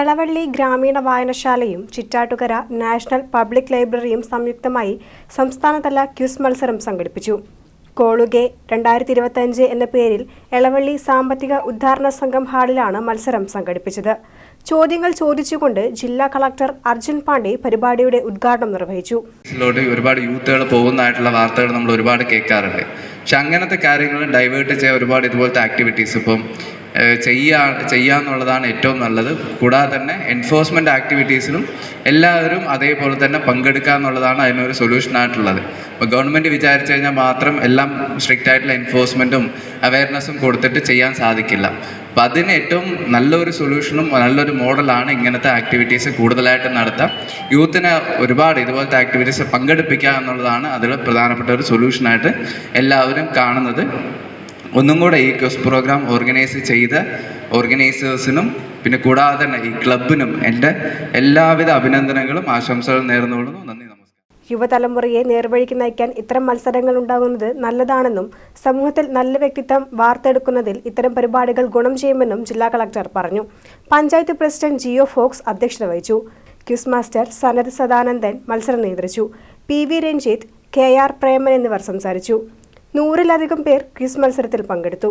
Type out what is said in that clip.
എളവള്ളി ഗ്രാമീണ വായനശാലയും Chittattukara national public ലൈബ്രറിയും സംയുക്തമായി സംസ്ഥാനതല ക്യൂസ് മത്സരം സംഘടിപ്പിച്ചു. കോളുകെ രണ്ടായിരത്തി ഇരുപത്തഞ്ച് എന്ന പേരിൽ എളവള്ളി സാമ്പത്തിക ഉദ്ധാരണ സംഘം ഹാളിലാണ് മത്സരം സംഘടിപ്പിച്ചത്. ചോദ്യങ്ങൾ ചോദിച്ചുകൊണ്ട് ജില്ലാ കളക്ടർ അർജുൻ പാണ്ഡെ പരിപാടിയുടെ ഉദ്ഘാടനം നിർവഹിച്ചു. ഒരുപാട് യൂത്തുകൾ പോകുന്നതായിട്ടുള്ള വാർത്തകൾ നമ്മൾ ഒരുപാട് കേൾക്കാറുണ്ട്. പക്ഷെ അങ്ങനത്തെ കാര്യങ്ങൾ ഡൈവേർട്ട് ചെയ്യാൻ ഒരുപാട് ഇതുപോലത്തെ ആക്ടിവിറ്റീസ് ഇപ്പം ചെയ്യാ ചെയ്യാന്നുള്ളതാണ് ഏറ്റവും നല്ലത്. കൂടാതെ തന്നെ എൻഫോഴ്സ്മെന്റ് ആക്ടിവിറ്റീസിലും എല്ലാവരും അതേപോലെ തന്നെ പങ്കെടുക്കുക എന്നുള്ളതാണ് അതിനൊരു സൊല്യൂഷനായിട്ടുള്ളത് ഇപ്പോൾ ഗവൺമെന്റ് വിചാരിച്ചു കഴിഞ്ഞാൽ മാത്രം എല്ലാം സ്ട്രിക്റ്റ് ആയിട്ടുള്ള എൻഫോഴ്സ്മെന്റും അവയർനെസ്സും കൊടുത്തിട്ട് ചെയ്യാൻ സാധിക്കില്ല. അപ്പം അതിന് ഏറ്റവും നല്ലൊരു സൊല്യൂഷനും നല്ലൊരു മോഡലാണ് ഇങ്ങനത്തെ ആക്ടിവിറ്റീസ് കൂടുതലായിട്ട് നടത്താം. യൂത്തിനെ ഒരുപാട് ഇതുപോലത്തെ ആക്ടിവിറ്റീസ് പങ്കെടുപ്പിക്കുക എന്നുള്ളതാണ് അതിൽ പ്രധാനപ്പെട്ട ഒരു സൊല്യൂഷനായിട്ട് എല്ലാവരും കാണുന്നത്. ഒന്നും കൂടെ ഈ ക്വസ് പ്രോഗ്രാം ഓർഗനൈസ് ചെയ്ത ഓർഗനൈസേഴ്സിനും പിന്നെ കൂടാതെ തന്നെ ഈ ക്ലബിനും എന്റെ എല്ലാവിധ അഭിനന്ദനങ്ങളും ആശംസകളും നേർന്നുകൊള്ളുന്നു. നന്ദി യുവതലമുറയെ നേർവഴിക്ക് നയിക്കാൻ ഇത്തരം മത്സരങ്ങൾ ഉണ്ടാകുന്നത് നല്ലതാണെന്നും സമൂഹത്തിൽ നല്ല വ്യക്തിത്വം വാർത്തെടുക്കുന്നതിൽ ഇത്തരം പരിപാടികൾ ഗുണം ചെയ്യുമെന്നും ജില്ലാ കളക്ടർ പറഞ്ഞു. പഞ്ചായത്ത് പ്രസിഡന്റ് ജിയോ ഫോക്സ് അധ്യക്ഷത വഹിച്ചു. ക്യൂസ് മാസ്റ്റർ സനത് സദാനന്ദൻ മത്സരം നിയന്ത്രിച്ചു. P V Ranjith K R Preman എന്നിവർ സംസാരിച്ചു. നൂറിലധികം പേർ ക്വിസ് മത്സരത്തിൽ പങ്കെടുത്തു.